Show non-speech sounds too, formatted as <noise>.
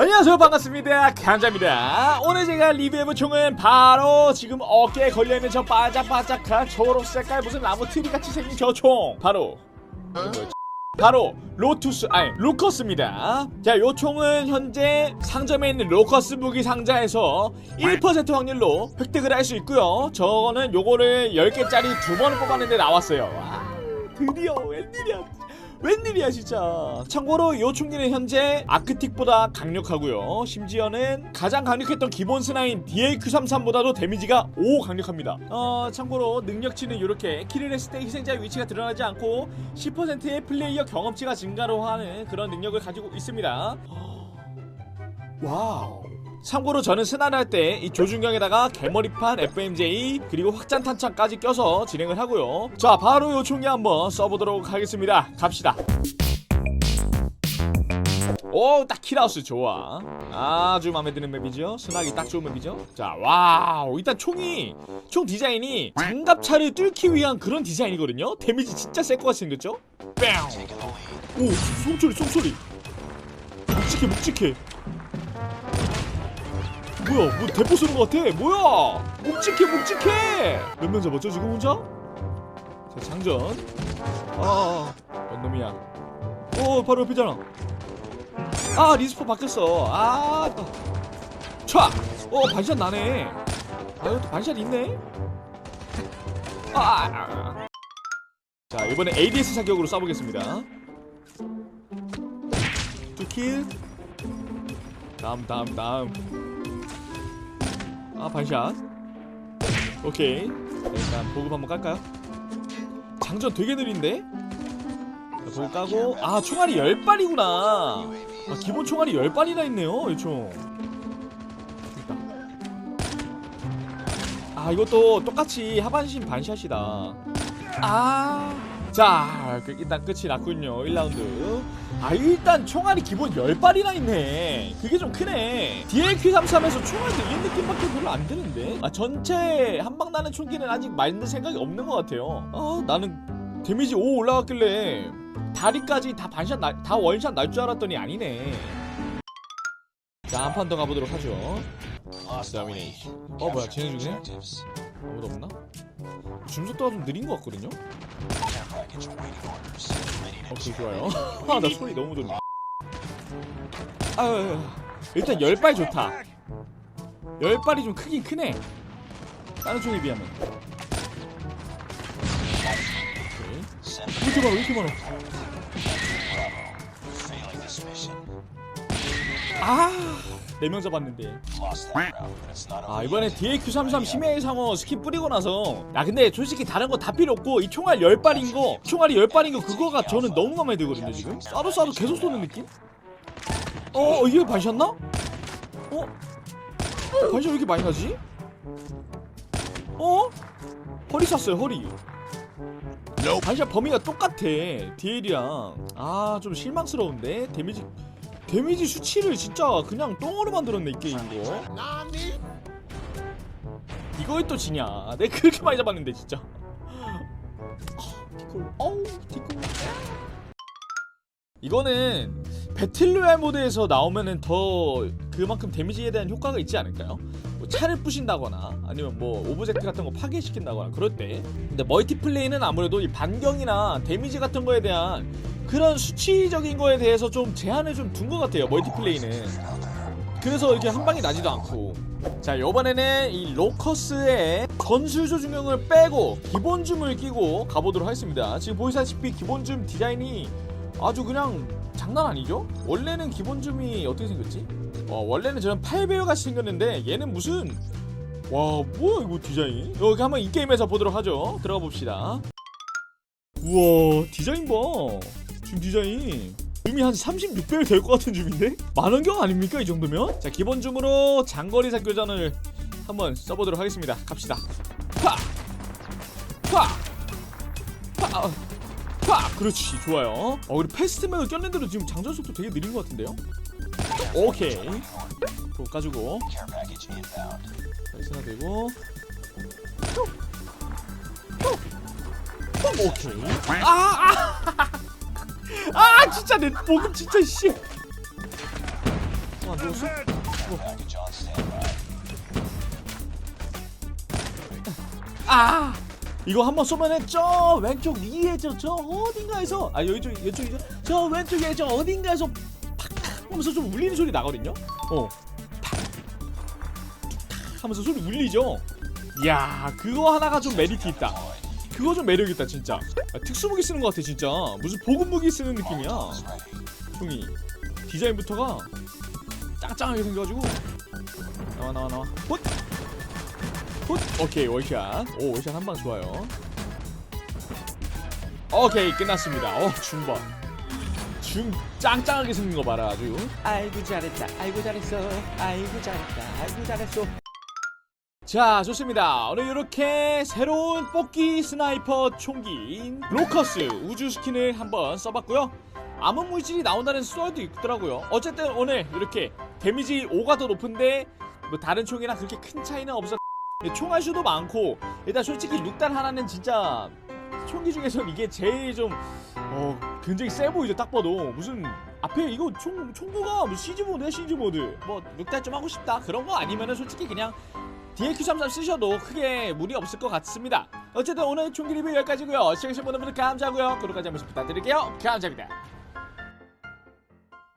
안녕하세요. 반갑습니다. 감자입니다. 오늘 제가 리뷰해볼 총은 바로 지금 어깨에 걸려있는 저 바짝바짝한 초록 색깔 무슨 나무 트리같이 생긴 저 총. 바로. 뭐였지? 바로 로투스 아니 로커스입니다. 자요 총은 현재 상점에 있는 로커스 무기 상자에서 1% 확률로 획득을 할 수 있고요. 저는 요거를 10개짜리 두 번을 뽑았는데 나왔어요. 와 드디어 웬일이야 웬일이야 진짜. 참고로 요 총기는 현재 아크틱보다 강력하고요. 심지어는 가장 강력했던 기본 스나인 DAQ33보다도 데미지가 5 강력합니다. 어 참고로 능력치는 이렇게 킬을 했을 때 희생자의 위치가 드러나지 않고 10%의 플레이어 경험치가 증가로 하는 그런 능력을 가지고 있습니다. <gasps> 와우 참고로 저는 스나를 할 때 이 조준경에다가 개머리판 FMJ 그리고 확장 탄창까지 껴서 진행을 하고요. 자 바로 요 총기 한번 써보도록 하겠습니다. 갑시다. 오딱 킬하우스 좋아. 아주 마음에 드는 맵이죠? 스나기 딱 좋은 맵이죠? 자 와우. 일단 총이 총 디자인이 장갑차를 뚫기 위한 그런 디자인이거든요? 데미지 진짜 셀것 같이 생겼죠? 뺑 오 송소리 송소리 묵직해 묵직해 뭐야 뭐 대포 쏘는 것 같아? 뭐야? 묵직해 묵직해! 몇명 잡았죠 지금 혼자? 자 장전. 아뭔 놈이야. 오 바로 옆이잖아. 아 리스폰 바뀌었어. 아 또. 촤! 어 반샷 나네. 아 이것도 반샷 있네. 아, 아, 아. 자 이번에 ADS 사격으로 쏴보겠습니다. 두킬. 다음 다음 다음 아 반샷. 오케이. 일단 보급 한번 깔까요? 장전 되게 느린데? 자, 보급 까고. 아 총알이 10발이구나. 아, 기본 총알이 10발이나 있네요 이총. 아 이것도 똑같이 하반신 반샷이다. 아 자, 그 일단 끝이 났군요. 1라운드. 아, 일단 총알이 기본 10발이나 있네. 그게 좀 크네. DLQ33에서 총알 들린 느낌밖에 별로 안 드는데? 아, 전체 한방 나는 총기는 아직 만들 생각이 없는 것 같아요. 아, 나는 데미지 5 올라갔길래 다리까지 다 반샷, 나, 다 원샷 날 줄 알았더니 아니네. 자, 한 판 더 가보도록 하죠. 다미네이션. 어, 뭐야, 진행 중이네? 아무도 없나? 줌속도가 좀 느린 것 같거든요? 오케이 좋아요. <laughs> 아나 소리 너무 좋네. 아유 일단 10발 좋다. 10발이 좀 크긴 크네. 다른 총에 비하면. 오케이. 왜 이렇게 왜 이렇게 많아 아 4명 잡았는데 아 이번에 DAQ33 심해의 상어 스킨 뿌리고 나서 야 근데 솔직히 다른 거 다 필요 없고 이 총알 10발인 거 총알이 10발인 거 그거가 저는 너무 마음에 들거든요 지금 쏴도 쏴도 계속 쏘는 느낌? 어 이게 반샷나? 어? 반샷 왜 이렇게 많이 나지? 어? 허리 쐈어요 허리 반샷 범위가 똑같아 DL이랑 아 좀 실망스러운데 데미지 데미지 수치를 진짜 그냥 똥으로 만들었네 이 게임. 이거 이거에 또 지냐? 내가 그렇게 많이 잡았는데 진짜. 아, 티콜. 어우 티콜. 이거는 배틀로얄 모드에서 나오면은 더 그만큼 데미지에 대한 효과가 있지 않을까요? 뭐 차를 부신다거나 아니면 뭐 오브젝트 같은 거 파괴시킨다거나 그럴 때 근데 멀티플레이는 아무래도 이 반경이나 데미지 같은 거에 대한 그런 수치적인 거에 대해서 좀 제한을 좀 둔 것 같아요 멀티플레이는. 그래서 이렇게 한 방이 나지도 않고. 자 이번에는 이 로커스의 전술 조준경을 빼고 기본 줌을 끼고 가보도록 하겠습니다. 지금 보시다시피 기본 줌 디자인이 아주 그냥 장난 아니죠? 원래는 기본 줌이 어떻게 생겼지? 어, 원래는 저는 8배우 같이 생겼는데 얘는 무슨 와 뭐야 이거 디자인 여기 한번 이 게임에서 보도록 하죠 들어가 봅시다 우와 디자인 봐줌 디자인 줌이 한 36배율 될 것 같은 줌인데? 만원경 아닙니까 이 정도면? 자 기본 줌으로 장거리 사교전을 한번 써보도록 하겠습니다 갑시다 파! 파! 파! 파! 그렇지 좋아요 어 그리고 패스트맥을 꼈는데도 지금 장전 속도 되게 느린 것 같은데요? 오케이 그거 가지고 패스나 되고 오케이 아! 아! <laughs> 아 진짜 내 목은 진짜 씨. 안 죽었어? 아 이거 한번 쏘면은 저 왼쪽 위에 저, 저 어딘가에서 아 여기 저 이쪽이죠 저 왼쪽에 저 어딘가에서 팍 하면서 좀 울리는 소리 나거든요? 어 팍 하면서 소리 울리죠? 이야 그거 하나가 좀 메리트 있다. 그거 좀 매력 있다 진짜. 아, 특수무기 쓰는 것 같아 진짜. 무슨 보급 무기 쓰는 느낌이야. 형이 디자인부터가 짱짱하게 생겨가지고. 나와 나와 나와. 헛! 헛! 오케이 월샷. 오 월샷 한 방 좋아요. 오케이 끝났습니다. 어 중반. 중 짱짱하게 생긴 거 봐라 아주. 아이고 잘했다. 아이고 잘했어. 아이고 잘했다. 아이고 잘했어. 자 좋습니다. 오늘 이렇게 새로운 뽑기 스나이퍼 총기인 로커스 우주 스킨을 한번 써봤고요. 암흑 물질이 나온다는 썰도 있더라고요. 어쨌든 오늘 이렇게 데미지 5가 더 높은데 뭐 다른 총이랑 그렇게 큰 차이는 없었 총알 수도 많고 일단 솔직히 6단 하나는 진짜 총기 중에서 이게 제일 좀 어, 굉장히 세 보이죠 딱 봐도 무슨 앞에 이거 총 총구가 뭐 시즈 모드야 시즈 모드 뭐 6단 좀 하고 싶다 그런 거 아니면은 솔직히 그냥 DAQ33 쓰셔도 크게 무리 없을 것 같습니다. 어쨌든 오늘 총기 리뷰 여기까지고요. 시청해주신 분들 감사하고요. 구독까지 한 번씩 부탁드릴게요. 감사합니다.